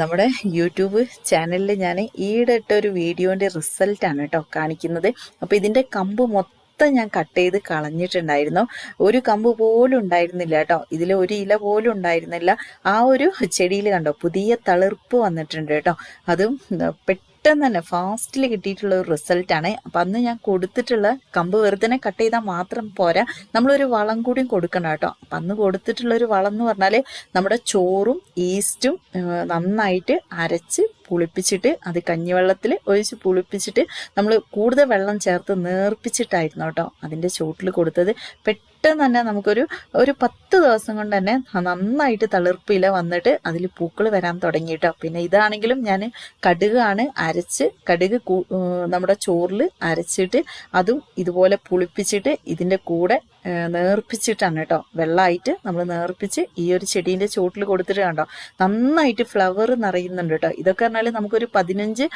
നമ്മുടെ യൂട്യൂബ് ചാനലിൽ ഞാൻ ഈയിടെ ഒരു വീഡിയോന്റെ റിസൾട്ടാണ് കേട്ടോ കാണിക്കുന്നത്. അപ്പോൾ ഇതിന്റെ കമ്പ് മൊത്തം ഞാൻ കട്ട് ചെയ്ത് കളഞ്ഞിട്ടുണ്ടായിരുന്നു. ഒരു കമ്പ് പോലും ഉണ്ടായിരുന്നില്ല കേട്ടോ. ഇതിൽ ഒരു ഇല പോലും ഉണ്ടായിരുന്നില്ല. ആ ഒരു ചെടിയിൽ കണ്ടോ പുതിയ തളിർപ്പ് വന്നിട്ടുണ്ട് കേട്ടോ. അതും പെട്ടെന്ന് പെട്ടെന്ന് തന്നെ ഫാസ്റ്റിൽ കിട്ടിയിട്ടുള്ള ഒരു റിസൾട്ടാണ്. അപ്പം അന്ന് ഞാൻ കൊടുത്തിട്ടുള്ള കമ്പ് വെറുതെ കട്ട് ചെയ്താൽ മാത്രം പോരാ. നമ്മളൊരു വളം കൂടിയും കൊടുക്കണം കേട്ടോ. അപ്പം അന്ന് കൊടുത്തിട്ടുള്ള ഒരു വളം എന്ന് പറഞ്ഞാൽ നമ്മുടെ ചോറും ഈസ്റ്റും നന്നായിട്ട് അരച്ച് പുളിപ്പിച്ചിട്ട് അത് കഞ്ഞിവെള്ളത്തിൽ ഒഴിച്ച് പുളിപ്പിച്ചിട്ട് നമ്മൾ കൂടുതൽ വെള്ളം ചേർത്ത് നേർപ്പിച്ചിട്ടായിരുന്നു കേട്ടോ അതിന്റെ ചുവട്ടിൽ കൊടുത്തത്. പെട്ടെന്ന് തന്നെ നമുക്കൊരു ഒരു പത്ത് ദിവസം കൊണ്ട് തന്നെ നന്നായിട്ട് തളിർപ്പില വന്നിട്ട് അതിൽ പൂക്കൾ വരാൻ തുടങ്ങി കേട്ടോ പിന്നെ ഇതാണെങ്കിലും ഞാൻ കടുകാണ് അരച്ച് കടുക് നമ്മുടെ ചോറിൽ അരച്ചിട്ട് അതും ഇതുപോലെ പുളിപ്പിച്ചിട്ട് ഇതിന്റെ കൂടെ നേർപ്പിച്ചിട്ടാണ് കേട്ടോ. വെള്ളമായിട്ട് നമ്മൾ നേർപ്പിച്ച് ഈ ഒരു ചെടീന്റെ ചുവട്ടിൽ കൊടുത്തിട്ട് കണ്ടോ? നന്നായിട്ട് ഫ്ലവർ നിറയുന്നുണ്ട് കേട്ടോ. ഇതൊക്കെ പറഞ്ഞാൽ നമുക്കൊരു പതിനഞ്ച്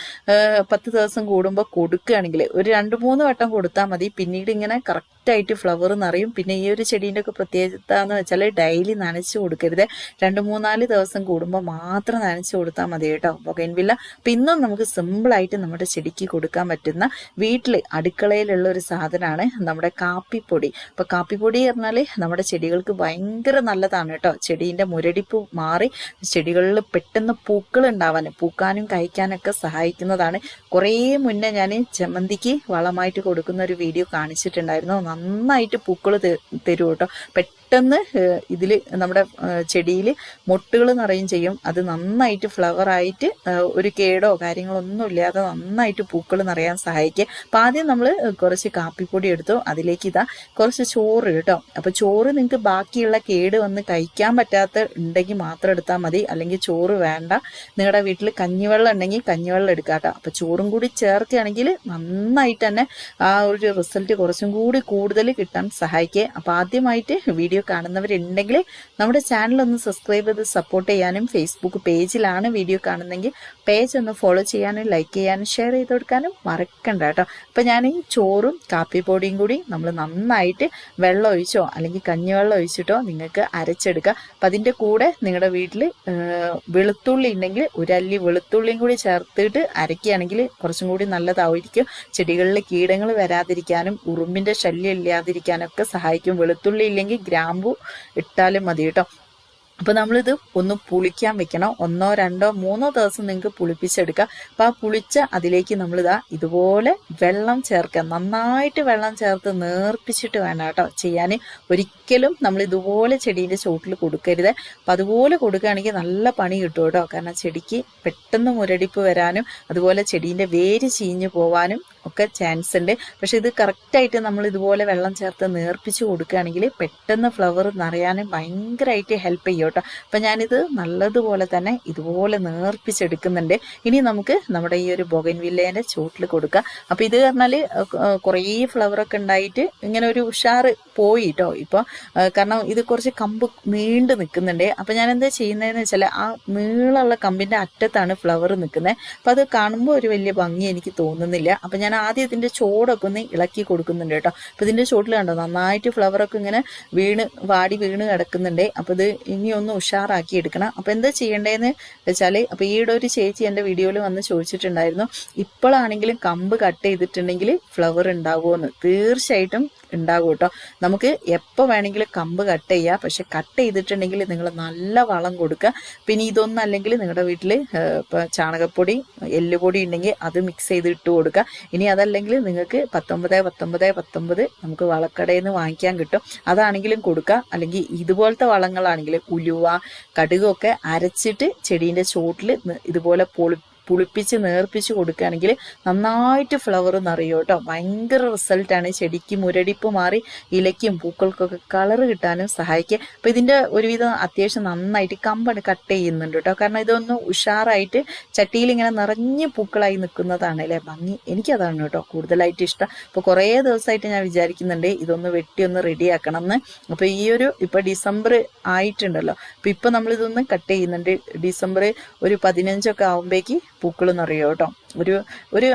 പത്ത് ദിവസം കൂടുമ്പോൾ കൊടുക്കുകയാണെങ്കിൽ ഒരു രണ്ട് മൂന്ന് വട്ടം കൊടുത്താൽ മതി. പിന്നീട് ഇങ്ങനെ കറക്റ്റായിട്ട് ഫ്ലവർ നിറയും. പിന്നെ ഈ ഒരു ചെടീന്റെ ഒക്കെ പ്രത്യേകത എന്ന് വെച്ചാൽ ഡെയിലി നനച്ച് കൊടുക്കരുത്. രണ്ട് മൂന്നാൽ ദിവസം കൂടുമ്പോൾ മാത്രം നനച്ച് കൊടുത്താൽ മതി കേട്ടോ. ബൊഗൈൻവില്ല. അപ്പം ഇന്നും നമുക്ക് സിമ്പിളായിട്ട് നമ്മുടെ ചെടിക്ക് കൊടുക്കാൻ പറ്റുന്ന വീട്ടിൽ അടുക്കളയിലുള്ള ഒരു സാധനമാണ് നമ്മുടെ കാപ്പിപ്പൊടി. അപ്പോൾ കാപ്പിപ്പൊടി പറഞ്ഞാൽ നമ്മുടെ ചെടികൾക്ക് ഭയങ്കര നല്ലതാണ് കേട്ടോ. ചെടീന്റെ മുരടിപ്പ് മാറി ചെടികളിൽ പെട്ടെന്ന് പൂക്കൾ ഉണ്ടാവാൻ പൂക്കാനും കഴിക്കാനൊക്കെ സഹായിക്കുന്നതാണ്. കുറേ മുന്നേ ഞാൻ ചമ്മന്തിക്ക് വളമായിട്ട് കൊടുക്കുന്ന ഒരു വീഡിയോ കാണിച്ചിട്ടുണ്ടായിരുന്നു. നന്നായിട്ട് പൂക്കൾ തരും കേട്ടോ. പെട്ടെന്ന് ഇതിൽ നമ്മുടെ ചെടിയിൽ മൊട്ടുകൾ നിറയും ചെയ്യും. അത് നന്നായിട്ട് ഫ്ലവറായിട്ട് ഒരു കേടോ കാര്യങ്ങളൊന്നും ഇല്ലാതെ നന്നായിട്ട് പൂക്കൾ നിറയാൻ സഹായിക്കുക അപ്പം ആദ്യം നമ്മൾ കുറച്ച് കാപ്പിപ്പൊടി എടുത്തു. അതിലേക്ക് ഇതാ കുറച്ച് ചോറ് കേട്ടോ. അപ്പോൾ ചോറ് നിങ്ങൾക്ക് ബാക്കിയുള്ള കേട് വന്ന് കഴിക്കാൻ പറ്റാത്ത ഉണ്ടെങ്കിൽ മാത്രം എടുത്താൽ മതി. അല്ലെങ്കിൽ ചോറ് വേണ്ട. നിങ്ങളുടെ വീട്ടിൽ കഞ്ഞിവെള്ളം ഉണ്ടെങ്കിൽ കഞ്ഞിവെള്ളം എടുക്കാം കേട്ടോ. അപ്പോൾ ചോറും കൂടി ചേർക്കുകയാണെങ്കിൽ നന്നായിട്ട് തന്നെ ആ ഒരു റിസൾട്ട് കുറച്ചും കൂടി കൂടുതൽ കിട്ടാൻ സഹായിക്കുക അപ്പോൾ ആദ്യമായിട്ട് വീഡിയോ കാണുന്നവരുണ്ടെങ്കിൽ നമ്മുടെ ചാനൽ ഒന്ന് സബ്സ്ക്രൈബ് ചെയ്ത് സപ്പോർട്ട് ചെയ്യാനും ഫേസ്ബുക്ക് പേജിലാണ് വീഡിയോ കാണുന്നെങ്കിൽ പേജ് ഒന്ന് ഫോളോ ചെയ്യാനും ലൈക്ക് ചെയ്യാനും ഷെയർ ചെയ്ത് കൊടുക്കാനും മറക്കണ്ട കേട്ടോ. അപ്പം ഞാൻ ഈ ചോറും കാപ്പിപ്പൊടിയും കൂടി നമ്മൾ നന്നായിട്ട് വെള്ളം ഒഴിച്ചോ അല്ലെങ്കിൽ കഞ്ഞിവെള്ളം ഒഴിച്ചിട്ടോ നിങ്ങൾക്ക് അരച്ചെടുക്കുക അപ്പം അതിന്റെ കൂടെ നിങ്ങളുടെ വീട്ടിൽ വെളുത്തുള്ളി ഉണ്ടെങ്കിൽ ഒരു അല്ലി വെളുത്തുള്ളിയും കൂടി ചേർത്തിട്ട് അരക്കുകയാണെങ്കിൽ കുറച്ചും കൂടി നല്ലതായിരിക്കും. ചെടികളിൽ കീടങ്ങൾ വരാതിരിക്കാനും ഉറുമ്പിന്റെ ശല്യം ഇല്ലാതിരിക്കാനൊക്കെ സഹായിക്കും. വെളുത്തുള്ളി ഇല്ലെങ്കിൽ ഗ്രാമ്പു ഇട്ടാലും മതി കേട്ടോ. അപ്പോൾ നമ്മളിത് ഒന്ന് പുളിക്കാൻ വെക്കണം. ഒന്നോ രണ്ടോ മൂന്നോ ദിവസം നിങ്ങൾക്ക് പുളിപ്പിച്ചെടുക്കാം. അപ്പോൾ ആ പുളിച്ച അതിലേക്ക് നമ്മളിതാ ഇതുപോലെ വെള്ളം ചേർക്കുക. നന്നായിട്ട് വെള്ളം ചേർത്ത് നേർപ്പിച്ചിട്ട് വേണം കേട്ടോ ചെയ്യാൻ. ഒരിക്കലും നമ്മൾ ഇതുപോലെ ചെടീന്റെ ചോട്ടിൽ കൊടുക്കരുത്. അപ്പോൾ അതുപോലെ കൊടുക്കുകയാണെങ്കിൽ നല്ല പണി കിട്ടും കേട്ടോ. കാരണം ചെടിക്ക് പെട്ടെന്ന് മുരടിപ്പ് വരാനും അതുപോലെ ചെടീന്റെ വേര് ചീഞ്ഞു പോവാനും ഒക്കെ ചാൻസ് ഉണ്ട്. പക്ഷെ ഇത് കറക്റ്റായിട്ട് നമ്മൾ ഇതുപോലെ വെള്ളം ചേർത്ത് നേർപ്പിച്ച് കൊടുക്കുകയാണെങ്കിൽ പെട്ടെന്ന് ഫ്ലവർ നിറയാനും ഭയങ്കരമായിട്ട് ഹെൽപ്പ് ചെയ്യും കേട്ടോ. അപ്പം ഞാനിത് നല്ലതുപോലെ തന്നെ ഇതുപോലെ നേർപ്പിച്ചെടുക്കുന്നുണ്ട്. ഇനി നമുക്ക് നമ്മുടെ ഈ ഒരു ബൊഗൻ വില്ലേന്റെ ചുവട്ടിൽ കൊടുക്കാം. അപ്പം ഇത് പറഞ്ഞാൽ കുറേ ഫ്ലവറൊക്കെ ഉണ്ടായിട്ട് ഇങ്ങനെ ഒരു ഉഷാറ് പോയി കേട്ടോ. ഇപ്പോൾ കാരണം ഇത് കുറച്ച് കമ്പ് നീണ്ടു നിൽക്കുന്നുണ്ട്. അപ്പം ഞാൻ എന്താ ചെയ്യുന്നതെന്ന് വെച്ചാൽ ആ നീളമുള്ള കമ്പിന്റെ അറ്റത്താണ് ഫ്ലവർ നിൽക്കുന്നത്. അപ്പം അത് കാണുമ്പോൾ ഒരു വലിയ ഭംഗി എനിക്ക് തോന്നുന്നില്ല. അപ്പം ഞാൻ ആദ്യം ഇതിന്റെ ചോടൊക്കെ ഒന്ന് ഇളക്കി കൊടുക്കുന്നുണ്ട് കേട്ടോ. അപ്പം ഇതിന്റെ ചോട്ടിൽ കണ്ടോ നന്നായിട്ട് ഫ്ലവറൊക്കെ ഇങ്ങനെ വീണ് വാടി വീണ് കിടക്കുന്നുണ്ട്. അപ്പോൾ ഇത് ഇനിയൊന്ന് ഉഷാറാക്കി എടുക്കണം. അപ്പോൾ എന്താ ചെയ്യേണ്ടതെന്ന് വെച്ചാൽ അപ്പോൾ ഈയിടെ ഒരു ചേച്ചി എന്റെ വീഡിയോയിൽ വന്ന് ചോദിച്ചിട്ടുണ്ടായിരുന്നു ഇപ്പോഴാണെങ്കിലും കമ്പ് കട്ട് ചെയ്തിട്ടുണ്ടെങ്കിൽ ഫ്ലവർ ഉണ്ടാവുമോ തീർച്ചയായിട്ടും ഉണ്ടാകും കേട്ടോ. നമുക്ക് എപ്പോൾ വേണമെങ്കിലും കമ്പ് കട്ട് ചെയ്യാം. പക്ഷെ കട്ട് ചെയ്തിട്ടുണ്ടെങ്കിൽ നിങ്ങൾ നല്ല വളം കൊടുക്കുക. പിന്നെ ഇതൊന്നും അല്ലെങ്കിൽ നിങ്ങളുടെ വീട്ടിൽ ഇപ്പോൾ ചാണകപ്പൊടി എല്ലുപൊടി ഉണ്ടെങ്കിൽ അത് മിക്സ് ചെയ്ത് ഇട്ട് കൊടുക്കുക. ഇനി അതല്ലെങ്കിൽ നിങ്ങൾക്ക് പത്തൊമ്പത് പത്തൊമ്പത് പത്തൊമ്പത് നമുക്ക് വളക്കടയിൽ നിന്ന് വാങ്ങിക്കാൻ കിട്ടും. അതാണെങ്കിലും കൊടുക്കുക അല്ലെങ്കിൽ ഇതുപോലത്തെ വളങ്ങളാണെങ്കിൽ ഉലുവ കടുകൊക്കെ അരച്ചിട്ട് ചെടീന്റെ ചോട്ടിൽ ഇതുപോലെ പൊളി പുളിപ്പിച്ച് നേർപ്പിച്ച് കൊടുക്കുകയാണെങ്കിൽ നന്നായിട്ട് ഫ്ലവർ നിറയും കേട്ടോ. ഭയങ്കര റിസൾട്ടാണ് ചെടിക്ക് മുരടിപ്പ് മാറി ഇലയ്ക്കും പൂക്കൾക്കൊക്കെ കളർ കിട്ടാനും സഹായിക്കുക അപ്പോൾ ഇതിന്റെ ഒരുവിധം അത്യാവശ്യം നന്നായിട്ട് കമ്പണ് കട്ട് ചെയ്യുന്നുണ്ട് കേട്ടോ. കാരണം ഇതൊന്ന് ഉഷാറായിട്ട് ചട്ടിയിൽ ഇങ്ങനെ നിറഞ്ഞ് പൂക്കളായി നിൽക്കുന്നതാണ് അല്ലേ? ഭംഗി എനിക്കതാണ് കേട്ടോ കൂടുതലായിട്ട് ഇഷ്ടം. അപ്പോൾ കുറേ ദിവസമായിട്ട് ഞാൻ വിചാരിക്കുന്നുണ്ട് ഇതൊന്ന് വെട്ടി ഒന്ന് റെഡിയാക്കണം എന്ന് അപ്പോൾ ഈ ഒരു ഇപ്പോൾ ഡിസംബർ ആയിട്ടുണ്ടല്ലോ. അപ്പോൾ ഇപ്പോൾ നമ്മളിതൊന്ന് കട്ട് ചെയ്യുന്നുണ്ട്. ഡിസംബർ ഒരു പതിനഞ്ചൊക്കെ ആകുമ്പോഴേക്ക് പൂക്കൾ നിറയും കേട്ടോ? ഒരു ഒരു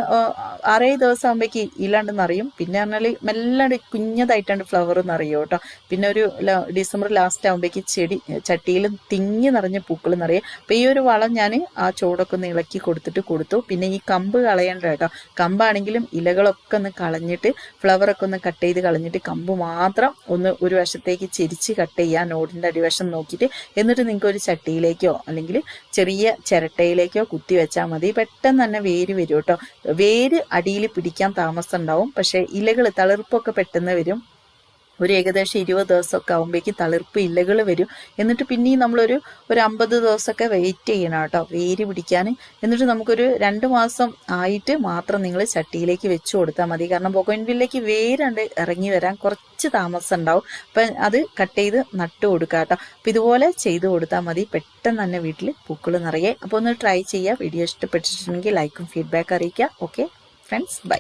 അറേ ദിവസം ആകുമ്പോഴേക്ക് ഇല്ലാണ്ട് നിറയും. പിന്നെ പറഞ്ഞാൽ മെല്ലെ കുഞ്ഞതായിട്ടാണ് ഫ്ലവർ നിറയും കേട്ടോ. പിന്നെ ഒരു ഡിസംബർ ലാസ്റ്റ് ആകുമ്പോഴേക്ക് ചെടി ചട്ടിയിൽ തിങ്ങി നിറഞ്ഞ പൂക്കൾ നിറയും. അപ്പോൾ ഈ ഒരു വളം ഞാൻ ആ ചോടൊക്കെ ഒന്ന് ഇളക്കി കൊടുത്തിട്ട് കൊടുത്തു. പിന്നെ ഈ കമ്പ് കളയേണ്ട കേട്ടോ. കമ്പാണെങ്കിലും ഇലകളൊക്കെ ഒന്ന് കളഞ്ഞിട്ട് ഫ്ലവറൊക്കെ ഒന്ന് കട്ട് ചെയ്ത് കളഞ്ഞിട്ട് കമ്പ് മാത്രം ഒന്ന് ഒരു വശത്തേക്ക് ചെരിച്ച് കട്ട് ചെയ്യുക നോടിന്റെ അടിവശം നോക്കിയിട്ട്. എന്നിട്ട് നിങ്ങൾക്ക് ഒരു ചട്ടിയിലേക്കോ അല്ലെങ്കിൽ ചെറിയ ചിരട്ടയിലേക്കോ കുത്തി വെച്ചാൽ മതി. പെട്ടെന്ന് തന്നെ വേര് വരും കേട്ടോ വേര് അടിയിൽ പിടിക്കാൻ താമസം ഉണ്ടാവും. പക്ഷേ ഇലകൾ തളിർപ്പൊക്കെ പെട്ടെന്ന് വരും. ഒരു ഏകദേശം ഇരുപത് ദിവസമൊക്കെ ആകുമ്പോഴേക്കും തളിർപ്പ് ഇലകൾ വരും. എന്നിട്ട് പിന്നെയും നമ്മളൊരു ഒരു അമ്പത് ദിവസമൊക്കെ വെയിറ്റ് ചെയ്യണം കേട്ടോ. വേര് പിടിക്കാൻ എന്നിട്ട് നമുക്കൊരു രണ്ട് മാസം ആയിട്ട് മാത്രം നിങ്ങൾ ചട്ടിയിലേക്ക് വെച്ച് കൊടുത്താൽ മതി. കാരണം ബൊഗോൻവില്ലേക്ക് വേരണ്ട് ഇറങ്ങി വരാൻ കുറച്ച് താമസം ഉണ്ടാവും. അപ്പം അത് കട്ട് ചെയ്ത് നട്ടു കൊടുക്കുക കേട്ടോ. അപ്പം ഇതുപോലെ ചെയ്തു കൊടുത്താൽ മതി. പെട്ടെന്ന് തന്നെ വീട്ടിൽ പൂക്കൾ നിറയെ. അപ്പോൾ ഒന്ന് ട്രൈ ചെയ്യുക വീഡിയോ ഇഷ്ടപ്പെട്ടിട്ടുണ്ടെങ്കിൽ ലൈക്കും ഫീഡ്ബാക്ക് അറിയിക്കുക. Okay friends bye